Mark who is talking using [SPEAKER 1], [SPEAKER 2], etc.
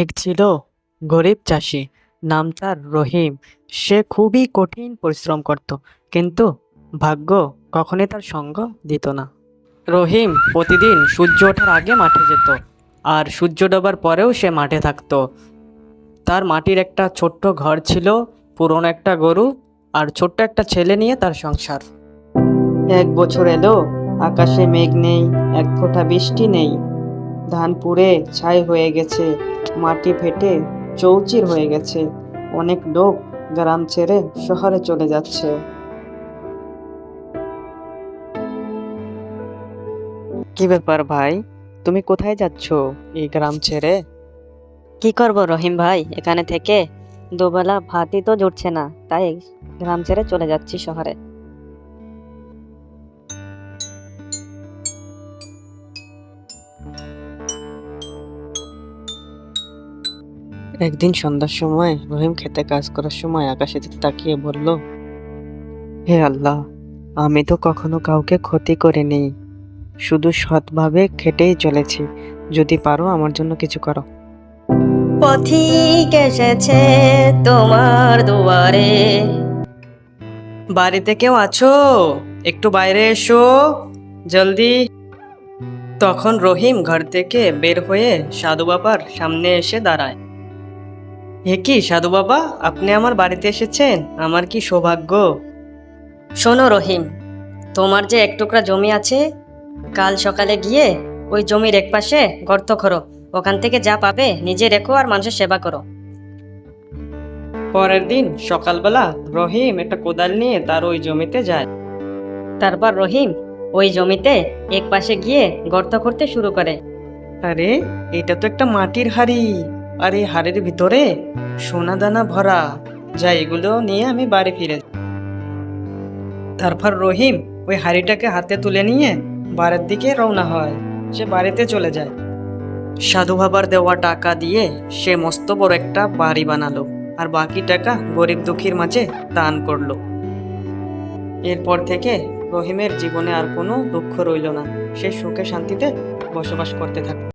[SPEAKER 1] এক ছিল গরিব চাষি, নাম তার রহিম। সে খুবই কঠিন পরিশ্রম করত, কিন্তু ভাগ্য কখনই তার সঙ্গ দিত না। রহিম প্রতিদিন সূর্য ওঠার আগে মাঠে যেত, আর সূর্য ডোবার পরেও সে মাঠে থাকতো। তার মাটির একটা ছোট্ট ঘর ছিল, পুরনো একটা গরু, আর ছোট্ট একটা ছেলে নিয়ে তার সংসার। এক বছর এলো, আকাশে মেঘ নেই, এক ফোঁটা বৃষ্টি নেই। ধান পুড়ে ছাই হয়ে গেছে মাটি ফেটে চৌচির হয়ে গেছে। অনেক লোক গ্রাম ছেড়ে শহরে চলে যাচ্ছে। কি ব্যাপার ভাই? তুমি কোথায় যাচ্ছ এই গ্রাম ছেড়ে?
[SPEAKER 2] কি করব রহিম ভাই? এখানে থেকে দুবেলা ভাতই তো জুটছে না, তাই গ্রাম ছেড়ে চলে যাচ্ছি শহরে।
[SPEAKER 1] একদিন সন্ধ্যার সময় রহিম খেতে কাজ করার সময় আকাশে তাকিয়ে বলল, হে আল্লাহ, আমি তো কখনো কাউকে ক্ষতি করিনি। শুধু সৎভাবে খেটেই চলেছি। যদি পারো আমার জন্য কিছু করো।
[SPEAKER 2] পথিক এসেছে তোমার দুয়ারে।
[SPEAKER 1] বাড়িতে কেউ আছো? একটু বাইরে এসো, জলদি। তখন রহিম ঘর থেকে বের হয়ে সাধু বাবার সামনে এসে দাঁড়ায়। হে কি সাধু বাবা? আপনি আমার বাড়িতে এসেছেন? আমার কি সৌভাগ্য?
[SPEAKER 2] শোনো রহিম তোমার যে এক টুকরা জমি আছে কাল সকালে গিয়ে ওই জমির এক পাশে গর্ত করো। ওখান থেকে যা পাবে নিজে রেখো আর মানুষের সেবা করো।
[SPEAKER 1] পরের দিন সকালবেলা রহিম একটা কোদাল নিয়ে তার ওই জমিতে যায়।
[SPEAKER 2] তারপর রহিম ওই জমিতে এক পাশে গিয়ে গর্ত করতে শুরু করে।
[SPEAKER 1] আরে এটা তো একটা মাটির হাড়ি। আর এই হাড়ির ভিতরে সোনা দানা ভরা, যা এগুলো নিয়ে আমি বাড়ি ফিরে। তারপর রহিম ওই হাড়িটাকে হাতে তুলে নিয়ে বাড়ির দিকে রওনা হয়, সে বাড়িতে চলে যায়। সাধু বাবার দেওয়া টাকা দিয়ে সে মস্ত বড় একটা বাড়ি বানালো আর বাকি টাকা গরিব দুঃখীর মাঝে দান করল। এরপর থেকে রহিমের জীবনে আর কোনো দুঃখ রইল না। সে সুখে শান্তিতে বসবাস করতে থাকে